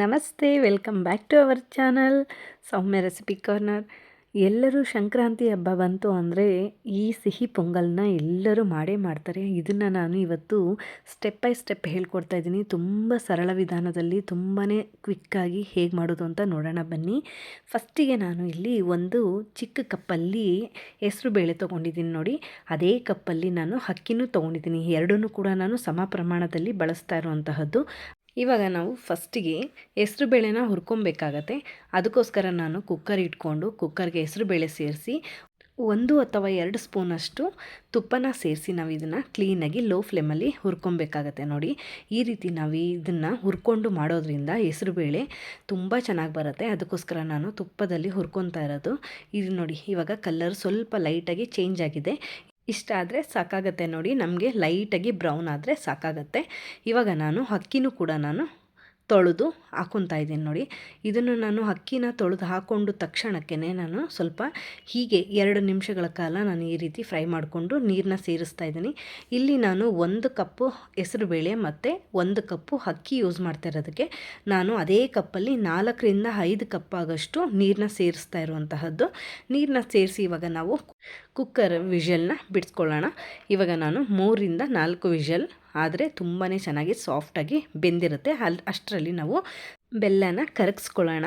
ನಮಸ್ತೆ, welcome back to our channel Soumya recipe corner. ಎಲ್ಲರೂ ಸಂಕ್ರಾಂತಿ ಹಬ್ಬ ಬಂತು ಅಂದರೆ ಈ ಸಿಹಿ ಪೊಂಗಲ್ನ ಎಲ್ಲರೂ ಮಾಡೇ ಮಾಡ್ತಾರೆ. ಇದನ್ನು ನಾನು ಇವತ್ತು ಸ್ಟೆಪ್ ಬೈ ಸ್ಟೆಪ್ ಹೇಳ್ಕೊಡ್ತಾ ಇದ್ದೀನಿ. ತುಂಬ ಸರಳ ವಿಧಾನದಲ್ಲಿ ತುಂಬಾ ಕ್ವಿಕ್ಕಾಗಿ ಹೇಗೆ ಮಾಡೋದು ಅಂತ ನೋಡೋಣ ಬನ್ನಿ. ಫಸ್ಟಿಗೆ ನಾನು ಇಲ್ಲಿ ಒಂದು ಚಿಕ್ಕ ಕಪ್ಪಲ್ಲಿ ಹೆಸರು ಬೇಳೆ ತೊಗೊಂಡಿದ್ದೀನಿ ನೋಡಿ. ಅದೇ ಕಪ್ಪಲ್ಲಿ ನಾನು ಹಕ್ಕಿನೂ ತೊಗೊಂಡಿದ್ದೀನಿ. ಎರಡನ್ನೂ ಕೂಡ ನಾನು ಸಮ ಪ್ರಮಾಣದಲ್ಲಿ ಬಳಸ್ತಾ ಇರುವಂತಹದ್ದು. ಇವಾಗ ನಾವು ಫಸ್ಟಿಗೆ ಹೆಸ್ರು ಬೇಳೆನ ಹುರ್ಕೊಬೇಕಾಗತ್ತೆ. ಅದಕ್ಕೋಸ್ಕರ ನಾನು ಕುಕ್ಕರ್ ಇಟ್ಕೊಂಡು ಕುಕ್ಕರ್ಗೆ ಹೆಸ್ರು ಬೇಳೆ ಸೇರಿಸಿ ಒಂದು ಅಥವಾ ಎರಡು ಸ್ಪೂನಷ್ಟು ತುಪ್ಪನ ಸೇರಿಸಿ ನಾವು ಇದನ್ನು ಕ್ಲೀನಾಗಿ ಲೋ ಫ್ಲೇಮಲ್ಲಿ ಹುರ್ಕೊಬೇಕಾಗತ್ತೆ ನೋಡಿ. ಈ ರೀತಿ ನಾವು ಇದನ್ನು ಹುರ್ಕೊಂಡು ಮಾಡೋದ್ರಿಂದ ಹೆಸರುಬೇಳೆ ತುಂಬ ಚೆನ್ನಾಗಿ ಬರುತ್ತೆ. ಅದಕ್ಕೋಸ್ಕರ ನಾನು ತುಪ್ಪದಲ್ಲಿ ಹುರ್ಕೊತಾ ಇರೋದು. ಇದು ನೋಡಿ, ಇವಾಗ ಕಲರ್ ಸ್ವಲ್ಪ ಲೈಟಾಗಿ ಚೇಂಜ್ ಆಗಿದೆ. ಇಷ್ಟ ಆದರೆ ಸಾಕಾಗತ್ತೆ ನೋಡಿ. ನಮಗೆ ಲೈಟಾಗಿ ಬ್ರೌನ್ ಆದರೆ ಸಾಕಾಗತ್ತೆ. ಇವಾಗ ನಾನು ಅಕ್ಕಿನೂ ಕೂಡ ನಾನು ತೊಳೆದು ಹಾಕೊತಾ ಇದ್ದೀನಿ ನೋಡಿ. ಇದನ್ನು ನಾನು ಅಕ್ಕಿನ ತೊಳೆದು ಹಾಕ್ಕೊಂಡು ತಕ್ಷಣಕ್ಕೆ ನಾನು ಸ್ವಲ್ಪ ಹೀಗೆ ಎರಡು ನಿಮಿಷಗಳ ಕಾಲ ನಾನು ಈ ರೀತಿ ಫ್ರೈ ಮಾಡಿಕೊಂಡು ನೀರನ್ನ ಸೇರಿಸ್ತಾ ಇದ್ದೀನಿ. ಇಲ್ಲಿ ನಾನು ಒಂದು ಕಪ್ಪು ಹೆಸರುಬೇಳೆ ಮತ್ತು ಒಂದು ಕಪ್ಪು ಅಕ್ಕಿ ಯೂಸ್ ಮಾಡ್ತಾ ಇರೋದಕ್ಕೆ ನಾನು ಅದೇ ಕಪ್ಪಲ್ಲಿ ನಾಲ್ಕರಿಂದ ಐದು ಕಪ್ ಆಗೋಷ್ಟು ನೀರನ್ನ ಸೇರಿಸ್ತಾ ಇರುವಂತಹದ್ದು. ನೀರನ್ನ ಸೇರಿಸಿ ಇವಾಗ ನಾವು ಕುಕ್ಕರ್ ವಿಷಲ್ನ ಬಿಡಿಸ್ಕೊಳ್ಳೋಣ. ಇವಾಗ ನಾನು ಮೂರಿಂದ ನಾಲ್ಕು ವಿಷಲ್ ಆದರೆ ತುಂಬಾ ಚೆನ್ನಾಗಿ ಸಾಫ್ಟಾಗಿ ಬೆಂದಿರುತ್ತೆ. ಅಲ್ಲಿ ಅಷ್ಟರಲ್ಲಿ ನಾವು ಬೆಲ್ಲನ ಕರಗಿಸ್ಕೊಳ್ಳೋಣ.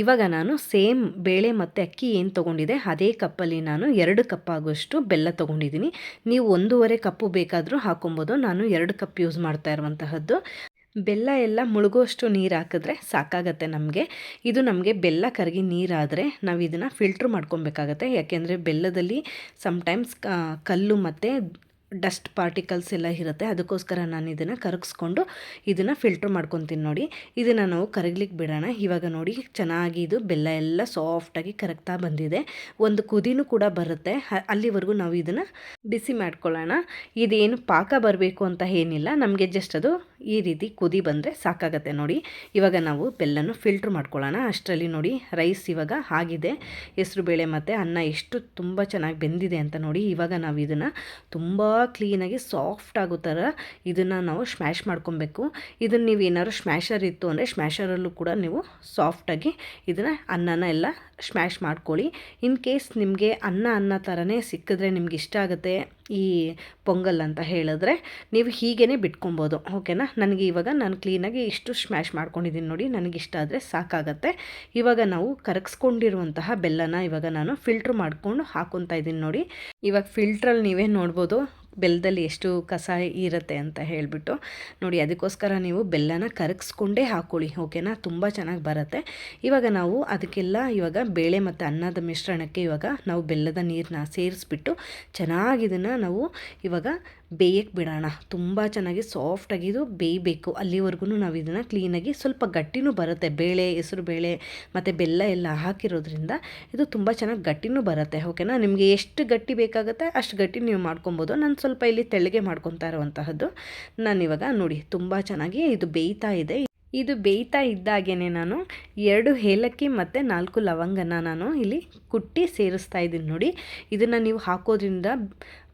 ಇವಾಗ ನಾನು ಸೇಮ್ ಬೇಳೆ ಮತ್ತು ಅಕ್ಕಿ ಏನು ತೊಗೊಂಡಿದೆ ಅದೇ ಕಪ್ಪಲ್ಲಿ ನಾನು ಎರಡು ಕಪ್ ಆಗುವಷ್ಟು ಬೆಲ್ಲ ತೊಗೊಂಡಿದ್ದೀನಿ. ನೀವು ಒಂದೂವರೆ ಕಪ್ಪು ಬೇಕಾದರೂ ಹಾಕೊಬೋದು. ನಾನು ಎರಡು ಕಪ್ ಯೂಸ್ ಮಾಡ್ತಾ ಇರುವಂತಹದ್ದು. ಬೆಲ್ಲ ಎಲ್ಲ ಮುಳುಗುವಷ್ಟು ನೀರು ಹಾಕಿದ್ರೆ ಸಾಕಾಗತ್ತೆ ನಮಗೆ. ಇದು ನಮಗೆ ಬೆಲ್ಲ ಕರಗಿ ನೀರಾದರೆ ನಾವು ಇದನ್ನು ಫಿಲ್ಟ್ರ್ ಮಾಡ್ಕೊಬೇಕಾಗತ್ತೆ. ಯಾಕೆಂದರೆ ಬೆಲ್ಲದಲ್ಲಿ ಸಮ್ಟೈಮ್ಸ್ ಕಲ್ಲು ಮತ್ತು ಡಸ್ಟ್ ಪಾರ್ಟಿಕಲ್ಸ್ ಎಲ್ಲ ಇರುತ್ತೆ. ಅದಕ್ಕೋಸ್ಕರ ನಾನು ಇದನ್ನು ಕರಗಿಸ್ಕೊಂಡು ಇದನ್ನು ಫಿಲ್ಟ್ರ್ ಮಾಡ್ಕೊತೀನಿ ನೋಡಿ. ಇದನ್ನು ನಾವು ಕರಗ್ಲಿಕ್ಕೆ ಬಿಡೋಣ. ಇವಾಗ ನೋಡಿ, ಚೆನ್ನಾಗಿ ಇದು ಬೆಲ್ಲ ಎಲ್ಲ ಸಾಫ್ಟಾಗಿ ಕರಗ್ತಾ ಬಂದಿದೆ. ಒಂದು ಕುದಿನೂ ಕೂಡ ಬರುತ್ತೆ. ಅಲ್ಲಿವರೆಗೂ ನಾವು ಇದನ್ನು ಬಿಸಿ ಮಾಡ್ಕೊಳ್ಳೋಣ. ಇದೇನು ಪಾಕ ಬರಬೇಕು ಅಂತ ಏನಿಲ್ಲ. ನಮಗೆ ಜಸ್ಟ್ ಅದು ಈ ರೀತಿ ಕುದಿ ಬಂದರೆ ಸಾಕಾಗತ್ತೆ ನೋಡಿ. ಇವಾಗ ನಾವು ಬೆಲ್ಲನ ಫಿಲ್ಟ್ರ್ ಮಾಡ್ಕೊಳ್ಳೋಣ. ಅಷ್ಟರಲ್ಲಿ ನೋಡಿ ರೈಸ್ ಇವಾಗ ಆಗಿದೆ. ಬೇಳೆ ಮತ್ತು ಅನ್ನ ಎಷ್ಟು ತುಂಬ ಚೆನ್ನಾಗಿ ಬೆಂದಿದೆ ಅಂತ ನೋಡಿ. ಇವಾಗ ನಾವು ಇದನ್ನು ತುಂಬ ಕ್ಲೀನಾಗಿ ಸಾಫ್ಟ್ ಆಗೋ ಥರ ಇದನ್ನು ನಾವು ಸ್ಮ್ಯಾಶ್ ಮಾಡ್ಕೊಬೇಕು. ಇದನ್ನು ನೀವು ಏನಾದ್ರು ಸ್ಮ್ಯಾಶರ್ ಇತ್ತು ಅಂದರೆ ಸ್ಮ್ಯಾಶರಲ್ಲೂ ಕೂಡ ನೀವು ಸಾಫ್ಟಾಗಿ ಇದನ್ನು ಅನ್ನನ ಎಲ್ಲ ಸ್ಮ್ಯಾಶ್ ಮಾಡ್ಕೊಳ್ಳಿ. ಇನ್ ಕೇಸ್ ನಿಮಗೆ ಅನ್ನ ಅನ್ನ ಥರನೇ ಸಿಕ್ಕಿದ್ರೆ ನಿಮ್ಗೆ ಇಷ್ಟ ಆಗುತ್ತೆ ಈ ಪೊಂಗಲ್ ಅಂತ ಹೇಳಿದ್ರೆ ನೀವು ಹೀಗೇ ಬಿಟ್ಕೊಬೋದು, ಓಕೆನಾ? ನನಗೆ ಇವಾಗ ನಾನು ಕ್ಲೀನಾಗಿ ಇಷ್ಟು ಸ್ಮ್ಯಾಶ್ ಮಾಡ್ಕೊಂಡಿದ್ದೀನಿ ನೋಡಿ, ನನಗಿಷ್ಟ ಆದರೆ ಸಾಕಾಗತ್ತೆ. ಇವಾಗ ನಾವು ಕರಗಿಸ್ಕೊಂಡಿರುವಂತಹ ಬೆಲ್ಲನ ಇವಾಗ ನಾನು ಫಿಲ್ಟ್ರ್ ಮಾಡಿಕೊಂಡು ಹಾಕೊತಾ ಇದ್ದೀನಿ ನೋಡಿ. ಇವಾಗ ಫಿಲ್ಟ್ರಲ್ಲಿ ನೀವೇ ನೋಡ್ಬೋದು ಬೆಲ್ಲದಲ್ಲಿ ಎಷ್ಟು ಕಸ ಇರುತ್ತೆ ಅಂತ ಹೇಳಿಬಿಟ್ಟು. ನೋಡಿ, ಅದಕ್ಕೋಸ್ಕರ ನೀವು ಬೆಲ್ಲನ ಕರಗಿಸ್ಕೊಂಡೇ ಹಾಕೊಳ್ಳಿ, ಓಕೆನಾ? ತುಂಬ ಚೆನ್ನಾಗಿ ಬರುತ್ತೆ. ಇವಾಗ ನಾವು ಅದಕ್ಕೆಲ್ಲ ಇವಾಗ ಬೇಳೆ ಮತ್ತು ಅನ್ನದ ಮಿಶ್ರಣಕ್ಕೆ ಇವಾಗ ನಾವು ಬೆಲ್ಲದ ನೀರನ್ನ ಸೇರಿಸ್ಬಿಟ್ಟು ಚೆನ್ನಾಗಿ ಇದನ್ನು ನಾವು ಇವಾಗ ಬೇಯಕ್ಕೆ ಬಿಡೋಣ. ತುಂಬ ಚೆನ್ನಾಗಿ ಸಾಫ್ಟಾಗಿ ಇದು ಬೇಯಬೇಕು. ಅಲ್ಲಿವರೆಗೂ ನಾವು ಇದನ್ನು ಕ್ಲೀನಾಗಿ ಸ್ವಲ್ಪ ಗಟ್ಟಿನೂ ಬರುತ್ತೆ. ಬೇಳೆ, ಹೆಸರು ಬೇಳೆ ಮತ್ತು ಬೆಲ್ಲ ಎಲ್ಲ ಹಾಕಿರೋದ್ರಿಂದ ಇದು ತುಂಬ ಚೆನ್ನಾಗಿ ಗಟ್ಟಿನೂ ಬರುತ್ತೆ. ಓಕೆನಾ ನಿಮಗೆ ಎಷ್ಟು ಗಟ್ಟಿ ಬೇಕಾಗುತ್ತೆ ಅಷ್ಟು ಗಟ್ಟಿ ನೀವು ಮಾಡ್ಕೊಬೋದು. ನಾನು ಸ್ವಲ್ಪ ಇಲ್ಲಿ ತೆಳ್ಳಗೆ ಮಾಡ್ಕೊತಾ ಇರುವಂತಹದ್ದು. ನಾನಿವಾಗ ನೋಡಿ, ತುಂಬ ಚೆನ್ನಾಗಿ ಇದು ಬೇಯ್ತಾ ಇದೆ. ಇದು ಬೇಯ್ತಾ ಇದ್ದಾಗೇ ನಾನು ಎರಡು ಏಲಕ್ಕಿ ಮತ್ತು ನಾಲ್ಕು ಲವಂಗನ ನಾನು ಇಲ್ಲಿ ಕುಟ್ಟಿ ಸೇರಿಸ್ತಾ ಇದ್ದೀನಿ ನೋಡಿ. ಇದನ್ನು ನೀವು ಹಾಕೋದ್ರಿಂದ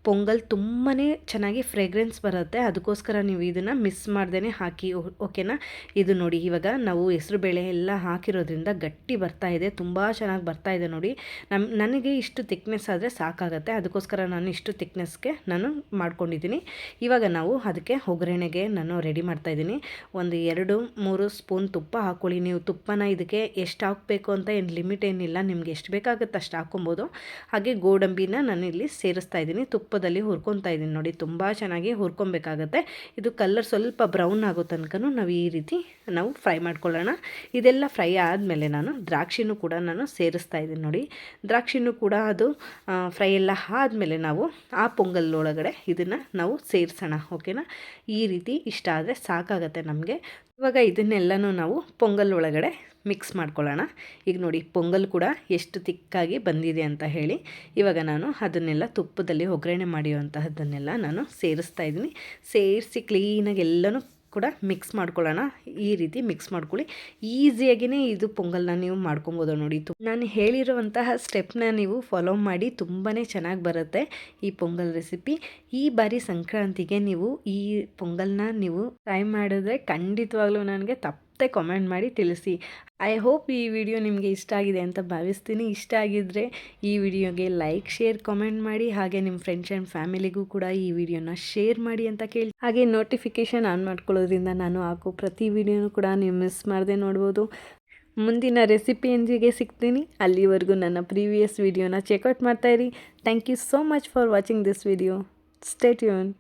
ಪೊಂಗಲ್ ತುಂಬಾ ಚೆನ್ನಾಗಿ ಫ್ರೇಗ್ರೆನ್ಸ್ ಬರುತ್ತೆ. ಅದಕ್ಕೋಸ್ಕರ ನೀವು ಇದನ್ನು ಮಿಸ್ ಮಾಡ್ದೇ ಹಾಕಿ ಓಕೆನಾ ಇದು ನೋಡಿ, ಇವಾಗ ನಾವು ಹೆಸರು ಬೇಳೆ ಎಲ್ಲ ಹಾಕಿರೋದ್ರಿಂದ ಗಟ್ಟಿ ಬರ್ತಾ ಇದೆ, ತುಂಬ ಚೆನ್ನಾಗಿ ಬರ್ತಾ ಇದೆ ನೋಡಿ. ನಮ್ಮ ನನಗೆ ಇಷ್ಟು ತಿಕ್ನೆಸ್ ಆದರೆ ಸಾಕಾಗುತ್ತೆ. ಅದಕ್ಕೋಸ್ಕರ ನಾನು ಇಷ್ಟು ತಿಕ್ನೆಸ್ಗೆ ನಾನು ಮಾಡ್ಕೊಂಡಿದ್ದೀನಿ. ಇವಾಗ ನಾವು ಅದಕ್ಕೆ ಒಗ್ಗರಣೆಗೆ ನಾನು ರೆಡಿ ಮಾಡ್ತಾಯಿದ್ದೀನಿ ಒಂದು ಎರಡು, ಮೂರು ಸ್ಪೂನ್ ತುಪ್ಪ ಹಾಕ್ಕೊಳ್ಳಿ ನೀವು ತುಪ್ಪನ ಇದಕ್ಕೆ ಎಷ್ಟು ಹಾಕಬೇಕು ಅಂತ ಏನು ಲಿಮಿಟ್ ಏನಿಲ್ಲ. ನಿಮ್ಗೆ ಎಷ್ಟು ಬೇಕಾಗುತ್ತೆ ಅಷ್ಟು ಹಾಕ್ಕೊಬೋದು. ಹಾಗೆ ಗೋಡಂಬಿನ ನಾನು ಇಲ್ಲಿ ಸೇರಿಸ್ತಾ ಇದ್ದೀನಿ. ತುಪ್ಪ ತುಪ್ಪದಲ್ಲಿ ಹುರ್ಕೊತಾ ಇದ್ದೀನಿ ನೋಡಿ, ತುಂಬ ಚೆನ್ನಾಗಿ ಹುರ್ಕೊಬೇಕಾಗತ್ತೆ. ಇದು ಕಲರ್ ಸ್ವಲ್ಪ ಬ್ರೌನ್ ಆಗೋ ತನಕ ನಾವು ಈ ರೀತಿ ನಾವು ಫ್ರೈ ಮಾಡ್ಕೊಳ್ಳೋಣ. ಇದೆಲ್ಲ ಫ್ರೈ ಆದಮೇಲೆ ನಾನು ದ್ರಾಕ್ಷಿನೂ ಕೂಡ ನಾನು ಸೇರಿಸ್ತಾ ಇದ್ದೀನಿ ನೋಡಿ. ದ್ರಾಕ್ಷಿನೂ ಕೂಡ ಅದು ಫ್ರೈ ಎಲ್ಲ ಆದಮೇಲೆ ನಾವು ಆ ಪೊಂಗಲ್ ಒಳಗಡೆ ಇದನ್ನು ನಾವು ಸೇರಿಸೋಣ ಓಕೆನಾ ಈ ರೀತಿ ಇಷ್ಟ ಆದರೆ ಸಾಕಾಗತ್ತೆ ನಮಗೆ. ಇವಾಗ ಇದನ್ನೆಲ್ಲನೂ ನಾವು ಪೊಂಗಲ್ ಒಳಗಡೆ ಮಿಕ್ಸ್ ಮಾಡ್ಕೊಳ್ಳೋಣ. ಈಗ ನೋಡಿ, ಪೊಂಗಲ್ ಕೂಡ ಎಷ್ಟು ತಿಕ್ಕಾಗಿ ಬಂದಿದೆ ಅಂತ ಹೇಳಿ, ಇವಾಗ ನಾನು ಅದನ್ನೆಲ್ಲ ತುಪ್ಪದಲ್ಲಿ ಒಗ್ಗರಣೆ ಮಾಡಿರುವಂತಹದ್ದನ್ನೆಲ್ಲ ನಾನು ಸೇರಿಸ್ತಾ ಇದ್ದೀನಿ. ಸೇರಿಸಿ ಕ್ಲೀನಾಗಿ ಎಲ್ಲನೂ ಕೂಡ ಮಿಕ್ಸ್ ಮಾಡ್ಕೊಳ್ಳೋಣ. ಈ ರೀತಿ ಮಿಕ್ಸ್ ಮಾಡ್ಕೊಳ್ಳಿ. ಈಸಿಯಾಗಿಯೇ ಇದು ಪೊಂಗಲ್ನ ನೀವು ಮಾಡ್ಕೊಬೋದು ನೋಡಿ. ನಾನು ಹೇಳಿರುವಂತಹ ಸ್ಟೆಪ್ನ ನೀವು ಫಾಲೋ ಮಾಡಿ ತುಂಬಾ ಚೆನ್ನಾಗಿ ಬರುತ್ತೆ ಈ ಪೊಂಗಲ್ ರೆಸಿಪಿ. ಈ ಬಾರಿ ಸಂಕ್ರಾಂತಿಗೆ ನೀವು ಈ ಪೊಂಗಲ್ನ ನೀವು ಟ್ರೈ ಮಾಡಿದ್ರೆ ಖಂಡಿತವಾಗ್ಲೂ ನನಗೆ ತಪ್ಪು ಅಷ್ಟೇ ಕಮೆಂಟ್ ಮಾಡಿ ತಿಳಿಸಿ. ಐ ಹೋಪ್ ಈ ವಿಡಿಯೋ ನಿಮಗೆ ಇಷ್ಟ ಆಗಿದೆ ಅಂತ ಭಾವಿಸ್ತೀನಿ. ಇಷ್ಟ ಆಗಿದ್ದರೆ ಈ ವಿಡಿಯೋಗೆ ಲೈಕ್ ಶೇರ್ ಕಮೆಂಟ್ ಮಾಡಿ. ಹಾಗೆ ನಿಮ್ಮ ಫ್ರೆಂಡ್ಸ್ ಆ್ಯಂಡ್ ಫ್ಯಾಮಿಲಿಗೂ ಕೂಡ ಈ ವಿಡಿಯೋನ ಶೇರ್ ಮಾಡಿ ಅಂತ ಕೇಳಿ. ಹಾಗೆ ನೋಟಿಫಿಕೇಷನ್ ಆನ್ ಮಾಡ್ಕೊಳ್ಳೋದ್ರಿಂದ ನಾನು ಹಾಕೋ ಪ್ರತಿ ವಿಡಿಯೋನೂ ಕೂಡ ನೀವು ಮಿಸ್ ಮಾಡದೆ ನೋಡ್ಬೋದು. ಮುಂದಿನ ರೆಸಿಪಿ ಎಂಜಿಗೆ ಸಿಗ್ತೀನಿ. ಅಲ್ಲಿವರೆಗೂ ನನ್ನ ಪ್ರೀವಿಯಸ್ ವಿಡಿಯೋನ check out ಮಾಡ್ತಾಯಿರಿ thank you so much for watching this video stay tune